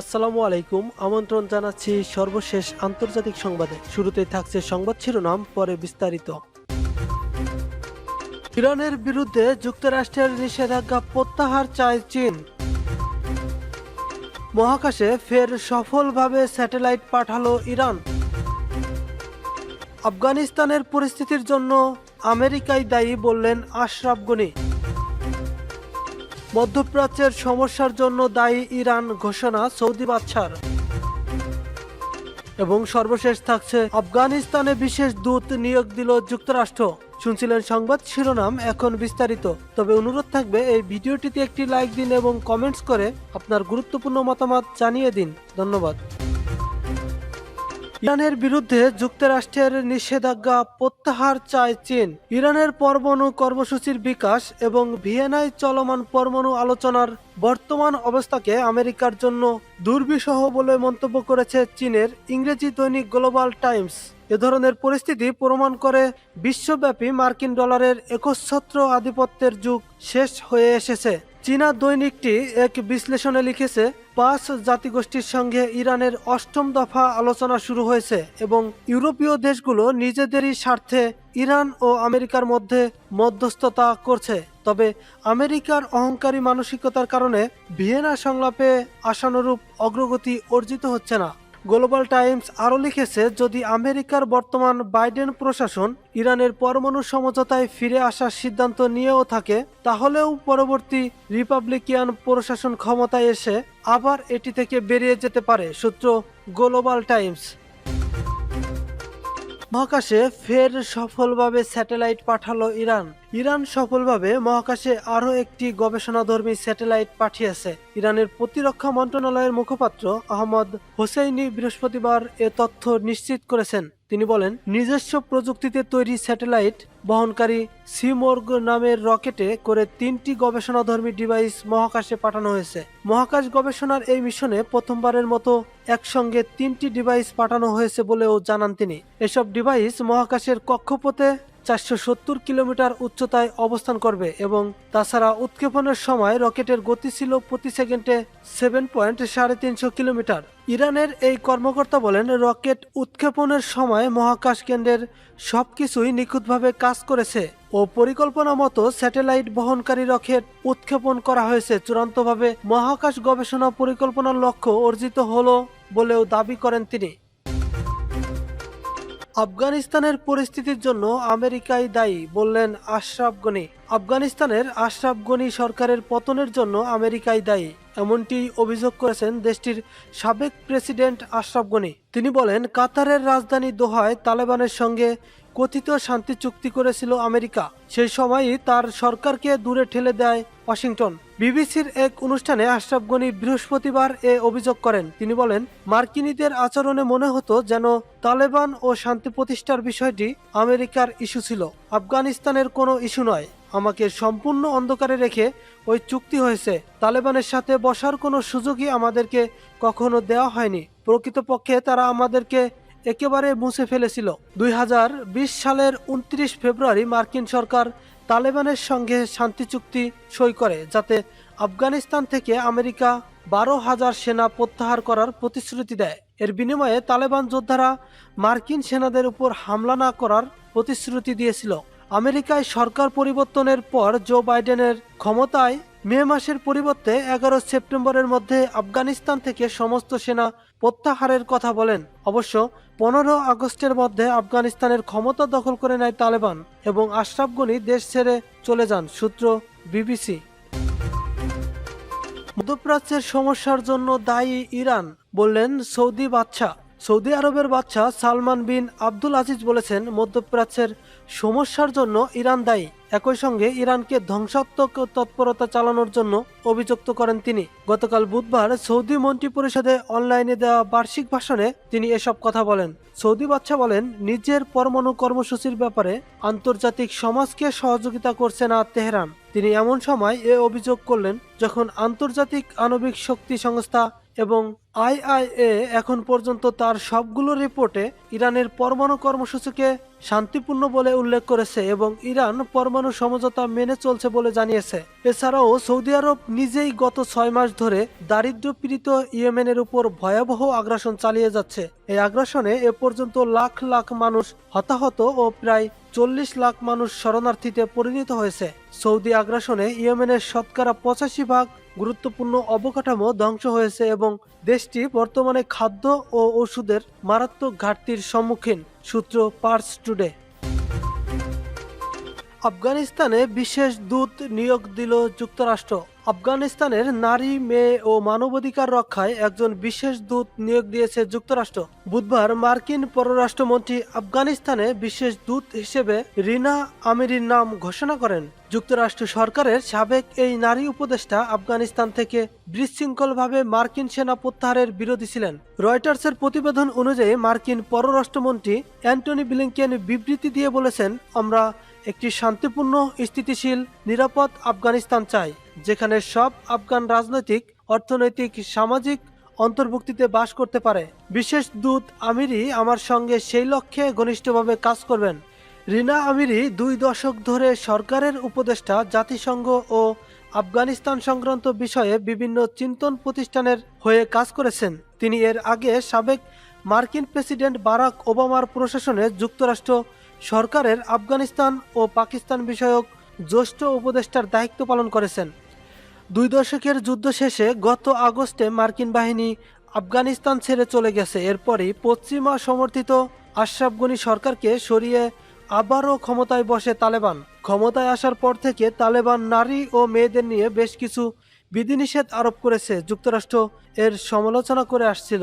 আসসালামু আলাইকুম, আমন্ত্রণ জানাচ্ছি সর্বশেষ আন্তর্জাতিক সংবাদে। শুরুতেই থাকছে সংবাদ শিরোনাম, পরে বিস্তারিত। ইরানের বিরুদ্ধে যুক্তরাষ্ট্রের নিষেধাজ্ঞা প্রত্যাহার চায় চীন। মহাকাশে ফের সফলভাবে স্যাটেলাইট পাঠালো ইরান। আফগানিস্তানের পরিস্থিতির জন্য আমেরিকাই দায়ী বললেন আশরাফ গনি। মধ্যপ্রাচ্যের সমস্যার জন্য দায়ী ইরান ঘোষণা সৌদি বাদশার। এবং সর্বশেষ থাকছে আফগানিস্তানে বিশেষ দূত নিয়োগ দিল যুক্তরাষ্ট্র। শুনছিলেন সংবাদ শিরোনাম এখন বিস্তারিত। তবে অনুরোধ থাকবে, এই ভিডিওটিতে একটি লাইক দিন এবং কমেন্টস করে আপনার গুরুত্বপূর্ণ মতামত জানিয়ে দিন। ধন্যবাদ। ইরানের বিরুদ্ধে যুক্তরাষ্ট্রের নিষেধাজ্ঞা প্রত্যাহার চায় চীন। ইরানের পরমাণু কর্মসূচির বিকাশ এবং ভিয়েনায় চলমান পরমাণু আলোচনার বর্তমান অবস্থাকে আমেরিকার জন্য দুর্বিষহ বলে মন্তব্য করেছে চীনের ইংরেজি দৈনিক গ্লোবাল টাইমস। এ ধরনের পরিস্থিতি প্রমাণ করে বিশ্বব্যাপী মার্কিন ডলারের একচ্ছত্র আধিপত্যের যুগ শেষ হয়ে এসেছে। চীনা দৈনিকটি এক বিশ্লেষণে লিখেছে, পাঁচ জাতিগোষ্ঠীর সঙ্গে ইরানের অষ্টম দফা আলোচনা শুরু হয়েছে এবং ইউরোপীয় দেশগুলো নিজেদেরই স্বার্থে ইরান ও আমেরিকার মধ্যে মধ্যস্থতা করছে। তবে আমেরিকার অহংকারী মানসিকতার কারণে ভিয়েনা সংলাপে আশানুরূপ অগ্রগতি অর্জিত হচ্ছে না। গ্লোবাল টাইমস আরও লিখেছে, যদি আমেরিকার বর্তমান বাইডেন প্রশাসন ইরানের পরমাণু সমঝোতায় ফিরে আসার সিদ্ধান্ত নিয়েও থাকে, তাহলেও পরবর্তী রিপাবলিকিয়ান প্রশাসন ক্ষমতায় এসে আবার এটি থেকে বেরিয়ে যেতে পারে, সূত্র গ্লোবাল টাইমস মহাকাশে ফের সফলভাবে স্যাটেলাইট পাঠালো ইরান। ইরান সফলভাবে মহাকাশে আরও একটি গবেষণাধর্মী স্যাটেলাইট পাঠিয়েছে। ইরানের প্রতিরক্ষা মন্ত্রণালয়ের মুখপাত্র আহমদ হোসেইনি বৃহস্পতিবার এ তথ্য নিশ্চিত করেছেন। তিনি বলেন, নিজস্ব প্রযুক্তিতে তৈরি স্যাটেলাইট বহনকারী সিমোর্গ নামের রকেটে করে তিনটি গবেষণাধর্মী ডিভাইস মহাকাশে পাঠানো হয়েছে। মহাকাশ গবেষণার এই মিশনে প্রথমবারের মতো একসঙ্গে তিনটি ডিভাইস পাঠানো হয়েছে বলেও জানান তিনি। এসব ডিভাইস মহাকাশের কক্ষপথে চারশো সত্তর কিলোমিটার উচ্চতায় অবস্থান করবে এবং তাছাড়া উৎক্ষেপণের সময় রকেটের গতি ছিল প্রতি সেকেন্ডে সেভেন পয়েন্ট সাড়ে তিনশো কিলোমিটার। ইরানের এই কর্মকর্তা বলেন, রকেট উৎক্ষেপণের সময় মহাকাশ কেন্দ্রের সবকিছুই নিখুঁতভাবে কাজ করেছে ও পরিকল্পনা মতো স্যাটেলাইট বহনকারী রকেট উৎক্ষেপণ করা হয়েছে। চূড়ান্তভাবে মহাকাশ গবেষণা পরিকল্পনার লক্ষ্য অর্জিত হলো বলেও দাবি করেন তিনি। আফগানিস্তানের পরিস্থিতির জন্য আমেরিকাই দায়ী, বললেন আশরাফ গনি। আফগানিস্তানের আশরাফ গনি সরকারের পতনের জন্য আমেরিকাই দায়ী, এমনটি অভিযোগ করেছেন দেশটির সাবেক প্রেসিডেন্ট আশরাফ গনি। তিনি বলেন, কাতারের রাজধানী দোহায় তালেবানের সঙ্গে কথিত শান্তি চুক্তি করেছিল আমেরিকা। সেই সময়ই তার সরকারকে দূরে ঠেলে দেয় ওয়াশিংটন। বিবিসির এক অনুষ্ঠানে আশরাফ গনি বৃহস্পতিবার এ অভিযোগ করেন। তিনি বলেন, মার্কিনীদের আচরণে মনে হতো যেন তালেবান ও শান্তি প্রতিষ্ঠার বিষয়টি আমেরিকার ইস্যু ছিল। আফগানিস্তানের কোনো ইস্যু নয়। আমাকে সম্পূর্ণ অন্ধকারে রেখে ওই চুক্তি হয়েছে। তালেবানের সাথে বসার কোনো সুযোগই আমাদেরকে কখনো দেওয়া হয়নি। প্রকৃতপক্ষে তারা আমাদেরকে একেবারে মুছে ফেলেছিল। দুই হাজার বিশ সালের উনত্রিশ ফেব্রুয়ারি মার্কিন সরকার তালেবানের সঙ্গে শান্তি চুক্তি সই করে, যাতে আফগানিস্তান থেকে আমেরিকা বারো হাজার সেনা প্রত্যাহার করার প্রতিশ্রুতি দেয়। এর বিনিময়ে তালেবান যোদ্ধারা মার্কিন সেনাদের উপর হামলা না করার প্রতিশ্রুতি দিয়েছিল। আমেরিকায় সরকার পরিবর্তনের পর জো বাইডেনের ক্ষমতায় মে মাসের পরিবর্তে এগারো সেপ্টেম্বরের মধ্যে আফগানিস্তান থেকে সমস্ত সেনা প্রত্যাহারের কথা বলেন। অবশ্য পনেরো আগস্টের মধ্যে আফগানিস্তানের ক্ষমতা দখল করে নেয় তালেবান এবং আশরাফ গনি দেশ ছেড়ে চলে যান, সূত্র বিবিসি। মধ্যপ্রাচ্যের সমস্যার জন্য দায়ী ইরান, বললেন সৌদি বাদশাহ। সৌদি আরবের বাদশা সালমান বিন আব্দুল আজিজ বলেছেন, মধ্যপ্রাচ্যের সমস্যার জন্য ইরান দায়ী। একই সঙ্গে ইরানকে ধ্বংসাত্মক তৎপরতা চালানোর জন্য অভিযুক্ত করেন তিনি। গতকাল বুধবার সৌদি মন্ত্রী পরিষদে অনলাইনে দেওয়া বার্ষিক ভাষণে তিনি এসব কথা বলেন। সৌদি বাদশা বলেন, নিজের পরমাণু কর্মসূচির ব্যাপারে আন্তর্জাতিক সমাজকে সহযোগিতা করছে না তেহরান। তিনি এমন সময় এ অভিযোগ করলেন, যখন আন্তর্জাতিক আণবিক শক্তি সংস্থা এবং আইআইএ এখন পর্যন্ত তার সবগুলো রিপোর্টে ইরানের পরমাণু কর্মসূচিকে শান্তিপূর্ণ বলে উল্লেখ করেছে এবং ইরান পরমাণু সমঝোতা মেনে চলছে বলে জানিয়েছে। এছাড়াও সৌদি আরব নিজেই গত ছয় মাস ধরে দারিদ্র্যপীড়িত ইয়েমেনের উপর ভয়াবহ আগ্রাসন চালিয়ে যাচ্ছে। এই আগ্রাসনে এ পর্যন্ত লাখ লাখ মানুষ হতাহত ও প্রায় চল্লিশ লাখ মানুষ শরণার্থীতে পরিণত হয়েছে। সৌদি আগ্রাসনে ইয়েমেনের শতকরা পঁচাশি ভাগ গুরুত্বপূর্ণ অবকাঠামো ধ্বংস হয়েছে এবং দেশটি বর্তমানে খাদ্য ও ওষুধের মারাত্মক ঘাটতির সম্মুখীন, সূত্র পার্স টুডে আফগানিস্তানে বিশেষ দূত নিয়োগ দিল যুক্তরাষ্ট্র। আফগানিস্তানের নারী, মেয়ে ও মানবাধিকার রক্ষায় একজন বিশেষ দূত নিয়োগ দিয়েছে যুক্তরাষ্ট্র। বুধবার মার্কিন পররাষ্ট্রমন্ত্রী আফগানিস্তানে বিশেষ দূত হিসেবে রিনা আমিরির নাম ঘোষণা করেন। যুক্তরাষ্ট্র সরকারের সাবেক এই নারী উপদেষ্টা আফগানিস্তান থেকে বিশৃঙ্খলভাবে মার্কিন সেনা প্রত্যাহারের বিরোধী ছিলেন। রয়টার্সের প্রতিবেদন অনুযায়ী মার্কিন পররাষ্ট্রমন্ত্রী অ্যান্টনি ব্লিংকেন বিবৃতি দিয়ে বলেছেন, আমরা একটি শান্তিপূর্ণ, স্থিতিশীল, নিরাপদ আফগানিস্তান চাই, যেখানে সব আফগান রাজনৈতিক, অর্থনৈতিক, সামাজিক অন্তর্ভুক্তিতে বাস করতে পারে। বিশেষ দূত আমিরি আমার সঙ্গে সেই লক্ষ্যে ঘনিষ্ঠভাবে কাজ করবেন। রিনা আমিরি দুই দশক ধরে সরকারের উপদেষ্টা, জাতিসংঘ ও আফগানিস্তান সংক্রান্ত বিষয়ে বিভিন্ন চিন্তন প্রতিষ্ঠানের হয়ে কাজ করেছেন। তিনি এর আগে সাবেক মার্কিন প্রেসিডেন্ট বারাক ওবামার প্রশাসনে যুক্তরাষ্ট্র সরকারের আফগানিস্তান ও পাকিস্তান বিষয়ক জ্যেষ্ঠ উপদেষ্টার দায়িত্ব পালন করেছেন। দুই দশকের যুদ্ধ শেষে গত আগস্টে মার্কিন বাহিনী আফগানিস্তান ছেড়ে চলে গেছে। এরপরই পশ্চিমা সমর্থিত আশরাফ সরকারকে সরিয়ে আবারও ক্ষমতায় বসে তালেবান। ক্ষমতায় আসার পর থেকে তালেবান নারী ও মেয়েদের নিয়ে বেশ কিছু বিধিনিষেধ আরোপ করেছে যুক্তরাষ্ট্র। এর সমালোচনা করে আসছিল।